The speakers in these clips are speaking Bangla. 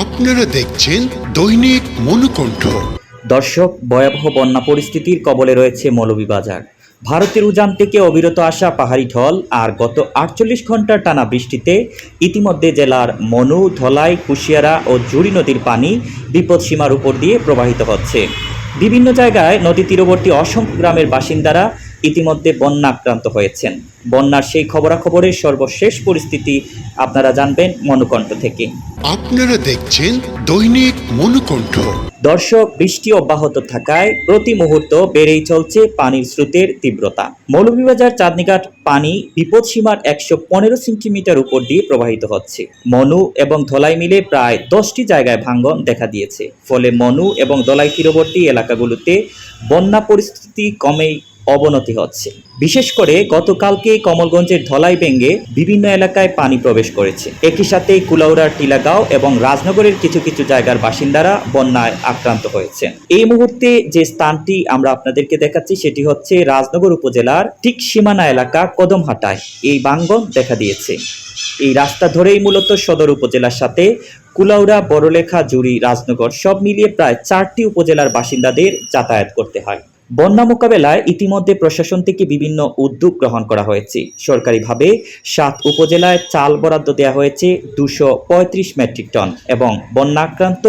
আপনারা দেখছেন দৈনিক মনুকণ্ঠ। দর্শক, ভয়াবহ বন্যা পরিস্থিতির কবলে রয়েছে মৌলভীবাজার। ভারতের উজান থেকে অবিরত আসা পাহাড়ি ঢল আর গত আটচল্লিশ ঘণ্টার টানা বৃষ্টিতে ইতিমধ্যে জেলার মনু, ধলাই, কুশিয়ারা ও জুড়ি নদীর পানি বিপদসীমার উপর দিয়ে প্রবাহিত হচ্ছে। বিভিন্ন জায়গায় নদী তীরবর্তী অসংখ্য গ্রামের বাসিন্দারা ইতিমধ্যে বন্যা আক্রান্ত হয়েছেন। বন্যার সেই খবরাখবরের সর্বশেষ পরিস্থিতি আপনারা জানবেন মনুকণ্ঠ থেকে। আপনারা দেখছেন দৈনিক মনুকণ্ঠ। দর্শক বৃষ্টি অব্যাহত থাকায় প্রতি মুহূর্ত বেড়েই চলছে পানির স্রোতের তীব্রতা। মৌলভীবাজার চাঁদনীঘাট পানি বিপদসীমার একশো পনেরো সেন্টিমিটার উপর দিয়ে প্রবাহিত হচ্ছে। মনু এবং ধলাই মিলে প্রায় দশটি জায়গায় ভাঙ্গন দেখা দিয়েছে। ফলে মনু এবং দলাই তীরবর্তী এলাকাগুলোতে বন্যা পরিস্থিতি কমেই অবনতি হচ্ছে। বিশেষ করে গতকালকে কমলগঞ্জের ধলাই ভেঙ্গে বিভিন্ন এলাকায় পানি প্রবেশ করেছে। একই সাথে কুলাউড়ার টিলাগাঁও এবং রাজনগরের কিছু কিছু জায়গার বাসিন্দারা বন্যায় আক্রান্ত হয়েছেন এই মুহূর্তে যে স্থানটি আমরা আপনাদেরকে দেখাচ্ছি সেটি হচ্ছে রাজনগর উপজেলার ঠিক সীমানা এলাকা কদমহাটায়। এই বাঙ্গন দেখা দিয়েছে। এই রাস্তা ধরেই মূলত সদর উপজেলার সাথে কুলাউড়া, বড়লেখা, জুড়ি, রাজনগর সব মিলিয়ে প্রায় চারটি উপজেলার বাসিন্দাদের যাতায়াত করতে হয়। বন্যা মোকাবেলায় ইতিমধ্যে প্রশাসন থেকে বিভিন্ন উদ্যোগ গ্রহণ করা হয়েছে। সরকারিভাবে সাত উপজেলায় চাল বরাদ্দ দেওয়া হয়েছে দুশো পঁয়ত্রিশ মেট্রিক টন এবং বন্যাক্রান্ত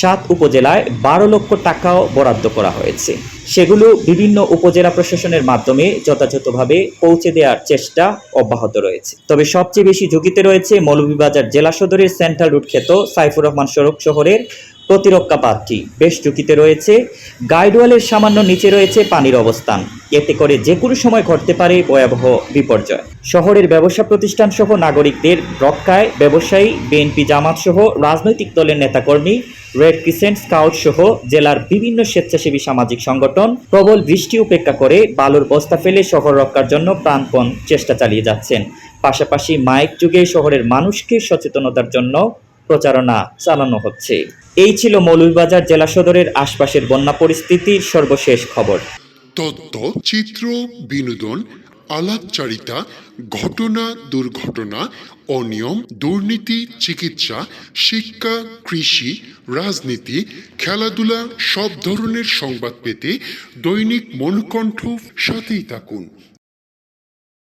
সাত উপজেলায় বারো লক্ষ টাকাও বরাদ্দ করা হয়েছে। সেগুলো বিভিন্ন উপজেলা প্রশাসনের মাধ্যমে যথাযথভাবে পৌঁছে দেওয়ার চেষ্টা অব্যাহত রয়েছে। তবে সবচেয়ে বেশি ঝুঁকিতে রয়েছে মৌলভীবাজার জেলা সদরের সেন্ট্রাল রুট খ্যাত সাইফুর রহমান সড়ক শহরের প্রতিরক্ষা পাতটি বেশ ঝুঁকিতে রয়েছে। গাইডওয়ালের সামান্য নিচে রয়েছে পানির অবস্থান। এতে করে যে কোনো সময় ঘটতে পারে ভয়াবহ বিপর্যয়। শহরের ব্যবসা প্রতিষ্ঠান সহ নাগরিকদের রক্ষায় ব্যবসায়ী, বিএনপি জামাত সহ রাজনৈতিক দলের নেতাকর্মী, রেড ক্রিসেন্ট স্কাউট সহ জেলার বিভিন্ন স্বেচ্ছাসেবী সামাজিক সংগঠন প্রবল বৃষ্টি উপেক্ষা করে বালুর বস্তা ফেলে শহর রক্ষার জন্য প্রাণপণ চেষ্টা চালিয়ে যাচ্ছেন। পাশাপাশি মাইক যুগে শহরের মানুষকে সচেতনতার জন্য প্রচারণা চালানো হচ্ছে। এই ছিল মৌলভীবাজার জেলা সদরের আশপাশের বন্যা পরিস্থিতির সর্বশেষ খবর। তত্ত্ব, চিত্র, বিনোদন, আলাপচারিতা, ঘটনা, দুর্ঘটনা, অনিয়ম, দুর্নীতি, চিকিৎসা, শিক্ষা, কৃষি, রাজনীতি, খেলাধুলা, সব ধরনের সংবাদ পেতে দৈনিক মনুকণ্ঠ সাথেই থাকুন।